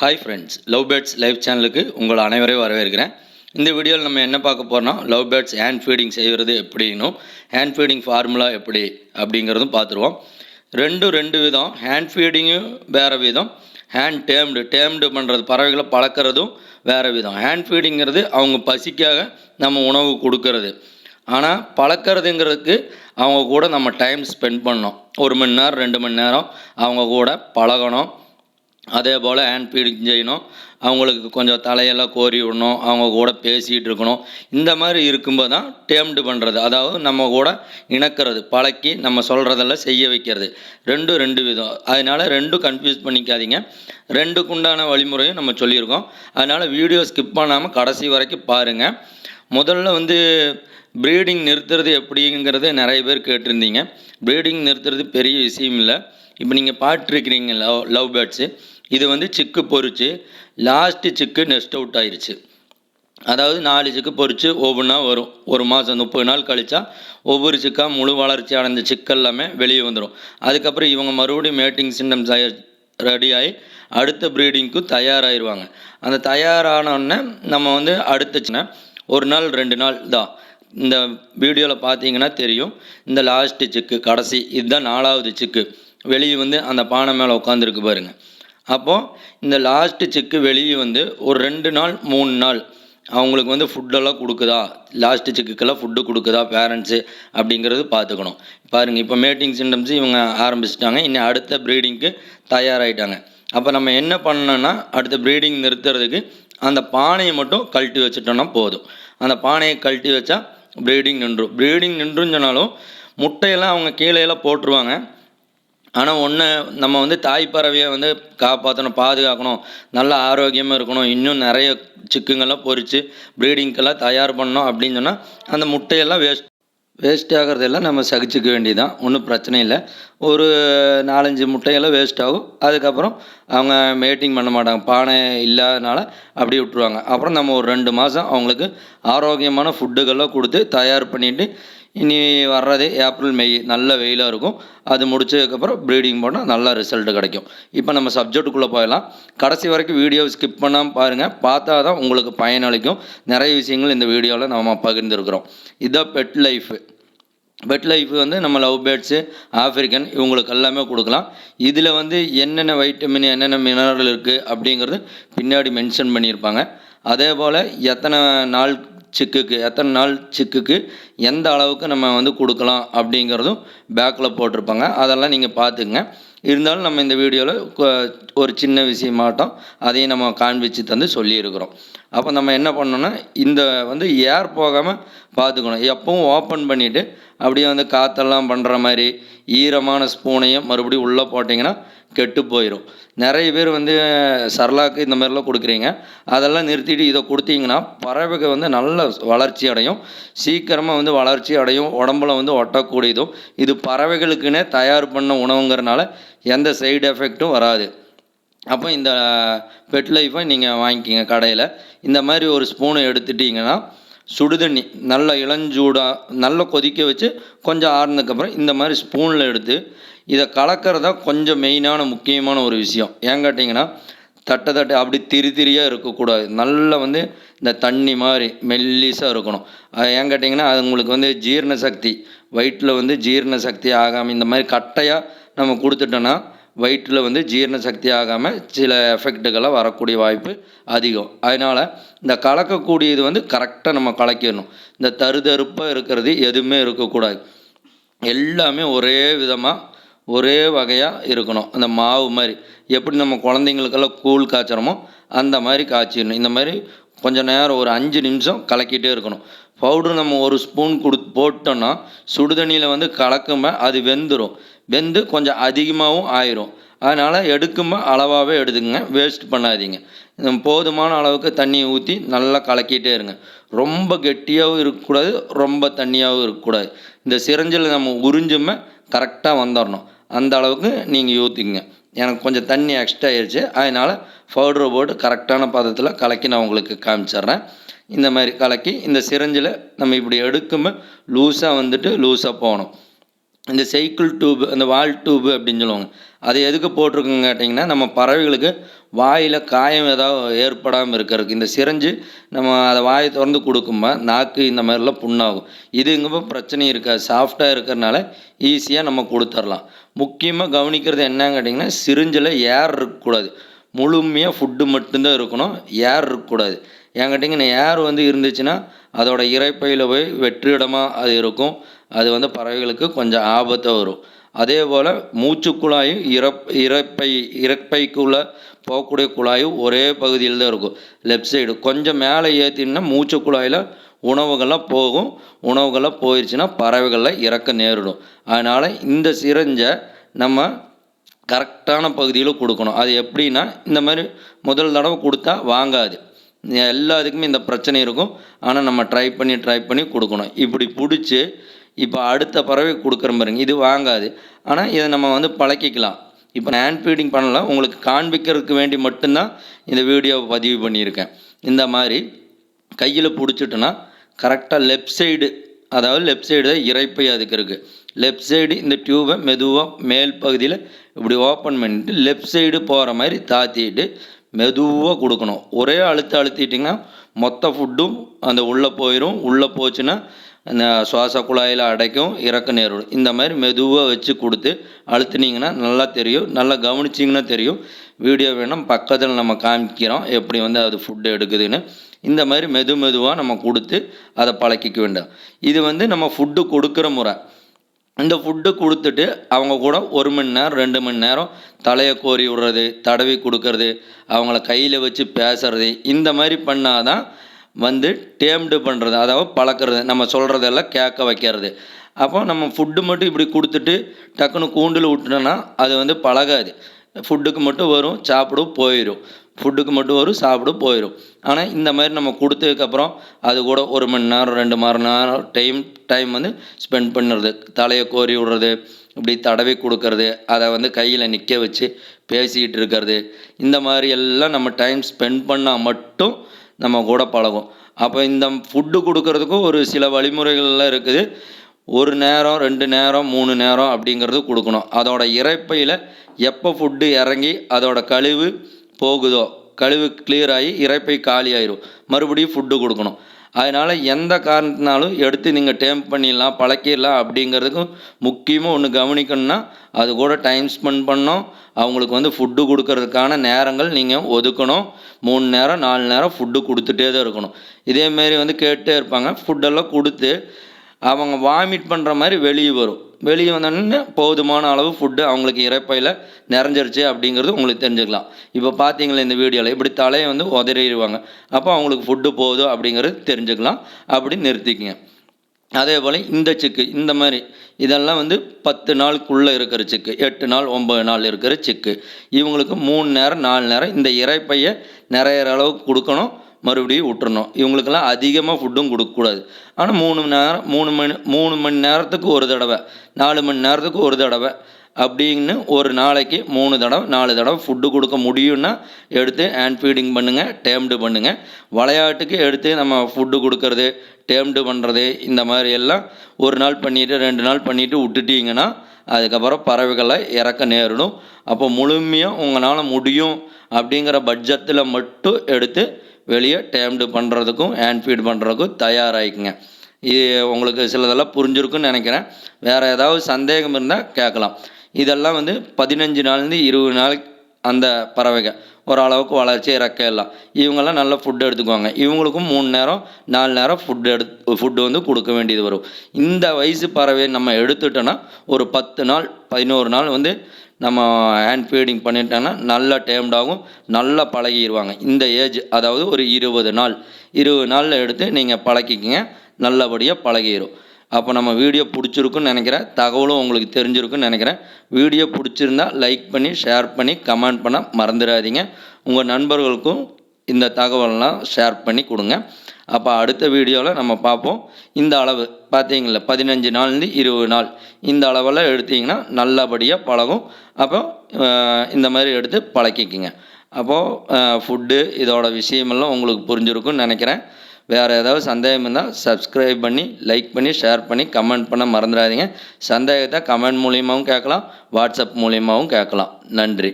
Hi friends love birds live சேனலுக்கு உங்கள் அனைவரையும் வரவேற்கிறேன். இந்த வீடியோவில் நம்ம என்ன பார்க்க போகிறோம்னா லவ் பேர்ட்ஸ் ஹேண்ட் ஃபீடிங் செய்கிறது எப்படின்னும் ஹேண்ட் ஃபீடிங் ஃபார்முலா எப்படி அப்படிங்கிறதும் பார்த்துருவோம். ரெண்டும் ரெண்டு விதம் ஹேண்ட் ஃபீடிங்கும் வேறு விதம் ஹேண்ட் டேம்டு டேம்டு பண்ணுறது பறவைகளை பழக்கிறதும் வேறு விதம். ஹேண்ட் ஃபீடிங்கிறது அவங்க பசிக்காக நம்ம உணவு கொடுக்கறது. ஆனால் பழக்கிறதுங்கிறதுக்கு அவங்க கூட நம்ம டைம் ஸ்பெண்ட் பண்ணோம் ஒரு மணி நேரம் ரெண்டு மணி நேரம் அவங்க கூட பழகணும். அதே போல் ஹேண்ட் ஃபீடிங் செய்யணும். அவங்களுக்கு கொஞ்சம் தலையெல்லாம் கோரி விடணும். அவங்க கூட பேசிகிட்டு இருக்கணும். இந்த மாதிரி இருக்கும்போது தான் டேம்டு பண்ணுறது அதாவது நம்ம கூட இணக்கிறது பழக்கி நம்ம சொல்கிறதெல்லாம் செய்ய வைக்கிறது. ரெண்டும் ரெண்டு விதம். அதனால் ரெண்டும் கன்ஃபியூஸ் பண்ணிக்காதீங்க. ரெண்டுக்குண்டான வழிமுறையும் நம்ம சொல்லியிருக்கோம். அதனால் வீடியோ ஸ்கிப் பண்ணாமல் கடைசி வரைக்கும் பாருங்கள் முதல்ல வந்து ப்ரீடிங் நிறுத்துறது எப்படிங்கிறது நிறைய பேர் கேட்டிருந்தீங்க. ப்ரீடிங் நிறுத்துறது பெரிய விஷயம் இல்லை. இப்போ நீங்கள் பார்த்துருக்கிறீங்க லவ் லவ் பேர்ட்ஸு. இது வந்து சிக்கு பொறிச்சு லாஸ்ட்டு சிக்கு நெஸ்ட் அவுட் ஆயிடுச்சு அதாவது நாலு சிக்கு பொறிச்சு ஒவ்வொன்றா வரும். ஒரு மாதம் முப்பது நாள் கழிச்சா ஒவ்வொரு சிக்காக முழு வளர்ச்சி அடைஞ்ச சிக்கு எல்லாமே வெளியே வந்துடும் அதுக்கப்புறம் இவங்க மறுபடியும் மேட்டிங் சிம்டம்ஸ் ரெடி ஆகி அடுத்த ப்ரீடிங்க்கு தயாராகிடுவாங்க அந்த தயாரானோடனே நம்ம வந்து அடுத்த ஒரு நாள் ரெண்டு நாள் தான். இந்த வீடியோவில் பார்த்தீங்கன்னா தெரியும். இந்த லாஸ்ட்டு சிக்கு கடைசி இதுதான் நாலாவது சிக்கு வெளியே வந்து அந்த பானை மேலே உட்காந்துருக்கு பாருங்கள் அப்போது இந்த லாஸ்ட்டு சிக்கு வெளியே வந்து ஒரு ரெண்டு நாள் மூணு நாள் அவங்களுக்கு வந்து ஃபுட்டெல்லாம் கொடுக்குதா? லாஸ்ட்டு சிக்குக்கெல்லாம் ஃபுட்டு கொடுக்குதா பேரண்ட்ஸு அப்படிங்கிறது பார்த்துக்கணும் பாருங்கள் இப்போ மேட்டிங் சிம்டம்ஸ் இவங்க ஆரம்பிச்சிட்டாங்க. இன்னும் அடுத்த ப்ரீடிங்க்கு தயாராகிட்டாங்க அப்போ நம்ம என்ன பண்ணோன்னா அடுத்த ப்ரீடிங் நிறுத்துறதுக்கு அந்த பானையை மட்டும் கழட்டி வச்சுட்டோம்னா போதும். அந்த பானையை கழட்டி வச்சா ப்ரீடிங் நின்றும். ப்ரீடிங் நின்றுன்னு சொன்னாலும் முட்டையெல்லாம் அவங்க கீழேயெல்லாம் போட்டுருவாங்க. ஆனால் ஒன்று நம்ம வந்து தாய் பறவையை வந்து காப்பாற்றணும் பாதுகாக்கணும். நல்ல ஆரோக்கியமாக இருக்கணும். இன்னும் நிறைய சிக்குங்கள்லாம் பொறிச்சு ப்ரீடிங்க்கெல்லாம் தயார் பண்ணோம் அப்படின்னு சொன்னால் அந்த முட்டையெல்லாம் வேஸ்ட் வேஸ்ட் ஆகிறதெல்லாம் நம்ம சகிச்சுக்க வேண்டியதான் ஒன்றும் பிரச்சனை இல்லை. ஒரு நாலஞ்சு முட்டையெல்லாம் வேஸ்ட் ஆகும். அதுக்கப்புறம் அவங்க மேட்டிங் பண்ண மாட்டாங்க. பானை இல்லாதனால அப்படி விட்ருவாங்க அப்புறம் நம்ம ஒரு ரெண்டு மாதம் அவங்களுக்கு ஆரோக்கியமான ஃபுட்டுகள்லாம் கொடுத்து தயார் பண்ணிவிட்டு இனி வர்றது ஏப்ரல் மே. நல்ல வெயிலாக இருக்கும். அது முடிச்சதுக்கப்புறம் ப்ரீடிங் போனால் நல்ல ரிசல்ட்டு கிடைக்கும். இப்போ நம்ம சப்ஜெக்ட்டுக்குள்ளே போயிடலாம். கடைசி வரைக்கும் வீடியோ ஸ்கிப் பண்ணாமல் பாருங்கள் பார்த்தா தான் உங்களுக்கு பயனளிக்கும். நிறைய விஷயங்கள் இந்த வீடியோவில் நம்ம பகிர்ந்துருக்குறோம். இதுதான் பெட் லைஃபு பெட் லைஃப் வந்து நம்ம லவ் பேர்ட்ஸு ஆஃப்ரிக்கன் இவங்களுக்கு எல்லாமே கொடுக்கலாம். இதில் வந்து என்னென்ன வைட்டமின் என்னென்ன மினரல் இருக்குது அப்படிங்கிறது பின்னாடி மென்ஷன் பண்ணியிருப்பாங்க. அதே போல் எத்தனை நாள் சிக்குக்கு எத்தனை நாள் சிக்குக்கு எந்த அளவுக்கு நம்ம வந்து கொடுக்கலாம் அப்படிங்கிறதும் பேக்கில் போட்டிருப்பாங்க. அதெல்லாம் நீங்கள் பார்த்துக்குங்க. இருந்தாலும் நம்ம இந்த வீடியோவில் ஒரு சின்ன விஷயமாட்டம் அதையும் நம்ம காண்பிச்சு தந்து சொல்லியிருக்கிறோம். அப்போ நம்ம என்ன பண்ணோன்னா இந்த வந்து ஏர் போகாமல் பார்த்துக்கணும் எப்பவும் ஓப்பன் பண்ணிவிட்டு அப்படியே வந்து காற்றெல்லாம் பண்ணுற மாதிரி ஈரமான ஸ்பூனையும் மறுபடியும் உள்ளே போட்டிங்கன்னா கெட்டு போயிடும் நிறைய பேர் வந்து சரலாக்கு இந்த மாதிரிலாம் கொடுக்குறீங்க. அதெல்லாம் நிறுத்திட்டு இதை கொடுத்தீங்கன்னா பறவைகள் வந்து நல்ல வளர்ச்சி அடையும். சீக்கிரமாக வந்து வளர்ச்சி அடையும். உடம்புல வந்து ஒட்டக்கூடியதும். இது பறவைகளுக்குன்னே தயார் பண்ண உணவுங்கிறனால எந்த சைடு எஃபெக்ட்டும் வராது. அப்போ இந்த பெட் லைஃப்பை நீங்கள் வாங்கிக்கிங்க கடையில். இந்த மாதிரி ஒரு ஸ்பூனை எடுத்துட்டிங்கன்னா சுடுதண்ணி நல்ல இளஞ்சூடாக நல்லா கொதிக்க வச்சு கொஞ்சம் ஆறுனதுக்கப்புறம் இந்த மாதிரி ஸ்பூனில் எடுத்து இதை கலக்கிறதா கொஞ்சம் மெயினான முக்கியமான ஒரு விஷயம். ஏன் கேட்டிங்கன்னா தட்டை தட்டை அப்படி திரி திரியாக இருக்கக்கூடாது. நல்லா வந்து இந்த தண்ணி மாதிரி மெல்லிஸாக இருக்கணும். அது ஏன் கேட்டிங்கன்னா அது உங்களுக்கு வந்து ஜீரண சக்தி வயிற்றில் வந்து ஜீரண சக்தி ஆகாமல் இந்த மாதிரி கட்டையாக நம்ம கொடுத்துட்டோன்னா வயிற்றில் வந்து ஜீரண சக்தி ஆகாமல் சில எஃபெக்ட்டுகள்லாம் வரக்கூடிய வாய்ப்பு அதிகம். அதனால் இந்த கலக்கக்கூடியது வந்து கரெக்டாக நம்ம கலக்கிடணும். இந்த தருதருப்பாக இருக்கிறது எதுவுமே இருக்கக்கூடாது. எல்லாமே ஒரே விதமாக ஒரே வகையாக இருக்கணும். அந்த மாவு மாதிரி. எப்படி நம்ம குழந்தைங்களுக்கெல்லாம் கூழ் காய்ச்சறோமோ அந்த மாதிரி காய்ச்சிடணும். இந்த மாதிரி கொஞ்சம் நேரம் ஒரு அஞ்சு நிமிஷம் கலக்கிட்டே இருக்கணும். பவுடர் நம்ம ஒரு ஸ்பூன் கொடு போட்டோன்னா சுடுதண்ணியில் வந்து கலக்கும்போது அது வெந்துடும் வெந்து கொஞ்சம் அதிகமாகவும் ஆயிரும். அதனால் எடுக்கும்போது அளவாகவே எடுத்துக்கங்க. வேஸ்ட் பண்ணாதீங்க. போதுமான அளவுக்கு தண்ணியை ஊற்றி நல்லா கலக்கிட்டே இருங்க. ரொம்ப கெட்டியாகவும் இருக்கக்கூடாது ரொம்ப தண்ணியாகவும் இருக்கக்கூடாது. இந்த சிரஞ்சில் நம்ம உறிஞ்சுமே கரெக்டாக வந்துடணும் அந்த அளவுக்கு நீங்கள் ஊற்றிக்கங்க எனக்கு கொஞ்சம் தண்ணி எக்ஸ்ட்ரா ஆயிடுச்சு அதனால் பவுட்ரு போட்டு கரெக்டான பதத்தில் கலக்கி நான் உங்களுக்கு காமிச்சிட்றேன் இந்த மாதிரி கலக்கி இந்த சிரஞ்சில் நம்ம இப்படி எடுக்கும்போது லூஸாக வந்துட்டு லூஸாக போகணும். இந்த சைக்கிள் டியூப் அந்த வால் டியூப் அப்படின்னு சொல்லுவாங்க. அது எதுக்கு போட்டிருக்குங்க கேட்டிங்கன்னா நம்ம பறவைகளுக்கு வாயில் காயம் ஏதாவது ஏற்படாமல் இருக்கிறதுக்கு இந்த சிரஞ்சு நம்ம அதை வாயை திறந்து கொடுக்கும்போது நாக்கு இந்த மாதிரிலாம் புண்ணாகும். இதுங்கப்போ பிரச்சனை இருக்காது சாஃப்டாக இருக்கிறனால ஈஸியாக நம்ம கொடுத்துர்லாம் முக்கியமாக கவனிக்கிறது என்னன்னு கேட்டிங்கன்னா சிரிஞ்சில் ஏர் இருக்கக்கூடாது. முழுமையாக ஃபுட்டு மட்டும்தான் இருக்கணும். ஏர் இருக்கக்கூடாது. ஏன் கேட்டிங்கன்னா ஏர் வந்து இருந்துச்சுன்னா அதோட இறைப்பையில் போய் வெற்றிடமாக அது இருக்கும். அது வந்து பறவைகளுக்கு கொஞ்சம் ஆபத்தை வரும். அதே போல் மூச்சு குழாயும் இறப் இறப்பை இறப்பைக்குள்ளே போகக்கூடிய குழாயும் ஒரே பகுதியில் தான் இருக்கும். லெஃப்ட் சைடு கொஞ்சம் மேலே ஏற்றினா மூச்சு குழாயில் உணவுகள்லாம் போகும். உணவுகள்லாம் போயிடுச்சுன்னா பறவைகளில் இறக்க நேரிடும். அதனால் இந்த சிரஞ்சை நம்ம கரெக்டான பகுதியில் கொடுக்கணும். அது எப்படின்னா இந்த மாதிரி முதல் தடவை கொடுத்தா வாங்காது. எல்லாத்துக்குமே இந்த பிரச்சனை இருக்கும். ஆனால் நம்ம ட்ரை பண்ணி ட்ரை பண்ணி கொடுக்கணும். இப்படி பிடிச்சி இப்போ அடுத்த பறவை கொடுக்குற பாருங்க இது வாங்காது. ஆனால் இதை நம்ம வந்து பழக்கிக்கலாம். இப்போ நான் ஹேண்ட் ஃபீடிங் பண்ணலாம் உங்களுக்கு காண்பிக்கிறதுக்கு வேண்டி மட்டும்தான் இந்த வீடியோவை பதிவு பண்ணியிருக்கேன். இந்த மாதிரி கையில் பிடிச்சிட்டோன்னா கரெக்டாக லெஃப்ட் சைடு அதாவது லெஃப்ட் சைடு தான் இறைப்பை அதுக்கு இருக்குது லெஃப்ட் சைடு இந்த டியூபை மெதுவாக மேல் பகுதியில் இப்படி ஓப்பன் பண்ணிட்டு லெஃப்ட் சைடு போகிற மாதிரி தாத்திட்டு மெதுவாக கொடுக்கணும். ஒரே அழுத்த அழுத்திட்டிங்கன்னா மொத்த ஃபுட்டும் அந்த உள்ளே போயிடும் உள்ளே போச்சுன்னா சுவாச குழாயில் அடைக்கும் இறக்க நேரிடும் இந்த மாதிரி மெதுவாக வச்சு கொடுத்து அழுத்துனீங்கன்னா நல்லா தெரியும். நல்லா கவனிச்சிங்கன்னா தெரியும். வீடியோ வேணும். பக்கத்தில் நம்ம காமிக்கிறோம். எப்படி வந்து அது ஃபுட்டு எடுக்குதுன்னு. இந்த மாதிரி மெது மெதுவாக நம்ம கொடுத்து அதை பழக்கிக்க வேண்டாம். இது வந்து நம்ம ஃபுட்டு கொடுக்குற முறை. இந்த ஃபுட்டு கொடுத்துட்டு அவங்க கூட ஒரு மணி நேரம் ரெண்டு மணி நேரம் தலையை கோரி விடுறது தடவி கொடுக்கறது அவங்கள கையில் வச்சு பேசுறது இந்த மாதிரி பண்ணாதான் வந்து டேம்டு பண்ணுறது அதாவது பழக்கிறது நம்ம சொல்கிறதெல்லாம் கேட்க வைக்கிறது. அப்போ நம்ம ஃபுட்டு மட்டும் இப்படி கொடுத்துட்டு டக்குன்னு கூண்டில் விட்டுனோன்னா அது வந்து பழகாது. ஃபுட்டுக்கு மட்டும் வரும் சாப்பிடும் போயிடும் ஃபுட்டுக்கு மட்டும் வரும் சாப்பிடும் போயிடும் ஆனால் இந்த மாதிரி நம்ம கொடுத்ததுக்கப்புறம் அது கூட ஒரு மணி நேரம் ரெண்டு மணி நேரம் டைம் டைம் வந்து ஸ்பெண்ட் பண்ணுறது. தலையை கோரி விடுறது இப்படி தடவி கொடுக்கறது அதை வந்து கையில் நிற்க வச்சு பேசிக்கிட்டு இருக்கிறது. இந்த மாதிரி எல்லாம் நம்ம டைம் ஸ்பெண்ட் பண்ணால் மட்டும் நம்ம கூட பழகும். அப்போ இந்த ஃபுட்டு கொடுக்கறதுக்கும் ஒரு சில வழிமுறைகள்லாம் இருக்குது. ஒரு நேரம் ரெண்டு நேரம் மூணு நேரம் அப்படிங்கிறது கொடுக்கணும். அதோட இறைப்பையில் எப்போ ஃபுட்டு இறங்கி அதோட கழிவு போகுதோ கழிவு கிளியர் ஆகி இறைப்பை காலி ஆயிரும். மறுபடியும் ஃபுட்டு கொடுக்கணும். அதனால் எந்த காரணத்தினாலும் எடுத்து நீங்கள் டேம் பண்ணிடலாம் பழக்கிடலாம் அப்படிங்கிறதுக்கும் முக்கியமாக ஒன்று கவனிக்கணும்னா அது கூட டைம் ஸ்பெண்ட் பண்ணோம் அவங்களுக்கு வந்து ஃபுட்டு கொடுக்கறதுக்கான நேரங்கள் நீங்கள் ஒதுக்கணும். மூணு நேரம் நாலு நேரம் ஃபுட்டு கொடுத்துட்டே தான் இருக்கணும். இதேமாரி வந்து கேட்டே இருப்பாங்க. ஃபுட்டெல்லாம் கொடுத்து அவங்க வாமிட் பண்ணுற மாதிரி வெளியே வரும். வெளியே வந்தோடனே போதுமான அளவு ஃபுட்டு அவங்களுக்கு இறப்பையில் நிறைஞ்சிருச்சு அப்படிங்கிறது உங்களுக்கு தெரிஞ்சுக்கலாம். இப்போ பார்த்தீங்களா இந்த வீடியோவில் இப்படி தலையை வந்து உதறிடுவாங்க. அப்போ அவங்களுக்கு ஃபுட்டு போதும் அப்படிங்கிறது தெரிஞ்சுக்கலாம். அப்படி நிறுத்திக்கங்க. அதே போல் இந்த சிக்கு இந்த மாதிரி இதெல்லாம் வந்து பத்து நாளுக்குள்ளே இருக்கிற சிக்கு எட்டு நாள் ஒம்பது நாள் இருக்கிற சிக்கு இவங்களுக்கு மூணு நேரம் நாலு நேரம் இந்த இறைப்பையை நிறையிற அளவுக்கு கொடுக்கணும். மறுபடியும் விட்டுறணும் இவங்களுக்கெல்லாம் அதிகமாக ஃபுட்டும் கொடுக்கக்கூடாது ஆனால் மூணு மணி நேரம் மூணு மணி மூணு மணி நேரத்துக்கு ஒரு தடவை நாலு மணி நேரத்துக்கு ஒரு தடவை அப்படின்னு ஒரு நாளைக்கு மூணு தடவை நாலு தடவை ஃபுட்டு கொடுக்க முடியும்னா எடுத்து ஹேண்ட் ஃபீடிங் பண்ணுங்கள் டேம்டு பண்ணுங்கள் விளையாட்டுக்கு எடுத்து நம்ம ஃபுட்டு கொடுக்கறது டேம்டு பண்ணுறது இந்த மாதிரி எல்லாம் ஒரு நாள் பண்ணிவிட்டு ரெண்டு நாள் பண்ணிவிட்டு விட்டுட்டீங்கன்னா அதுக்கப்புறம் பறவைகளை இறக்க நேரிடும். அப்போ முழுமையாக உங்களால் முடியும் அப்படிங்கிற பட்ஜெட்டில் மட்டும் எடுத்து வெளியே டேம்டு பண்ணுறதுக்கும் ஹேண்ட் ஃபீட் பண்ணுறதுக்கும் தயாராகிக்குங்க இது உங்களுக்கு சிலதெல்லாம் புரிஞ்சிருக்குன்னு நினைக்கிறேன். வேறு ஏதாவது சந்தேகம் இருந்தால் கேட்கலாம். இதெல்லாம் வந்து பதினஞ்சு நாள்லேருந்து இருபது நாளைக்கு அந்த பறவைகள். ஓரளவுக்கு வளர்ச்சி இறக்க எல்லாம். இவங்கெல்லாம் நல்ல ஃபுட்டு எடுத்துக்குவாங்க. இவங்களுக்கும் மூணு நேரம் நாலு நேரம் ஃபுட்டு எடுத்து ஃபுட்டு வந்து கொடுக்க வேண்டியது வரும். இந்த வயசு பறவை நம்ம எடுத்துட்டோன்னா ஒரு பத்து நாள் பதினோரு நாள் வந்து நம்ம ஹேண்ட் ஃபீடிங் பண்ணிட்டோன்னா நல்லா டேம்டாகும் நல்லா பழகிடுவாங்க இந்த ஏஜ் அதாவது ஒரு இருபது நாள். இருபது நாளில் எடுத்து நீங்கள் பழக்கிக்கிங்க நல்லபடியாக பழகிடும் அப்போ நம்ம வீடியோ பிடிச்சிருக்குன்னு நினைக்கிறேன். தகவலும் உங்களுக்கு தெரிஞ்சிருக்குன்னு நினைக்கிறேன். வீடியோ பிடிச்சிருந்தா லைக் பண்ணி ஷேர் பண்ணி கமெண்ட் பண்ண மறந்துடாதீங்க. உங்கள் நண்பர்களுக்கும் இந்த தகவல்லாம் ஷேர் பண்ணி கொடுங்க. அப்போ அடுத்த வீடியோவில் நம்ம பார்ப்போம். இந்த அளவு பார்த்தீங்களா பதினஞ்சு நாள்லேருந்து இருபது நாள். இந்த அளவில் எடுத்தீங்கன்னா நல்லபடியாக பழகும். அப்போ இந்த மாதிரி எடுத்து பழக்கிக்கிங்க. அப்போது ஃபுட்டு இதோட விஷயமெல்லாம் உங்களுக்கு புரிஞ்சிருக்குன்னு நினைக்கிறேன். வேறு ஏதாவது சந்தேகம் இருந்தால் சப்ஸ்கிரைப் பண்ணி லைக் பண்ணி ஷேர் பண்ணி கமெண்ட் பண்ண மறந்துடாதீங்க. சந்தேகத்தை கமெண்ட் மூலியமாகவும் கேட்கலாம் வாட்ஸ்அப் மூலியமாகவும் கேட்கலாம். நன்றி.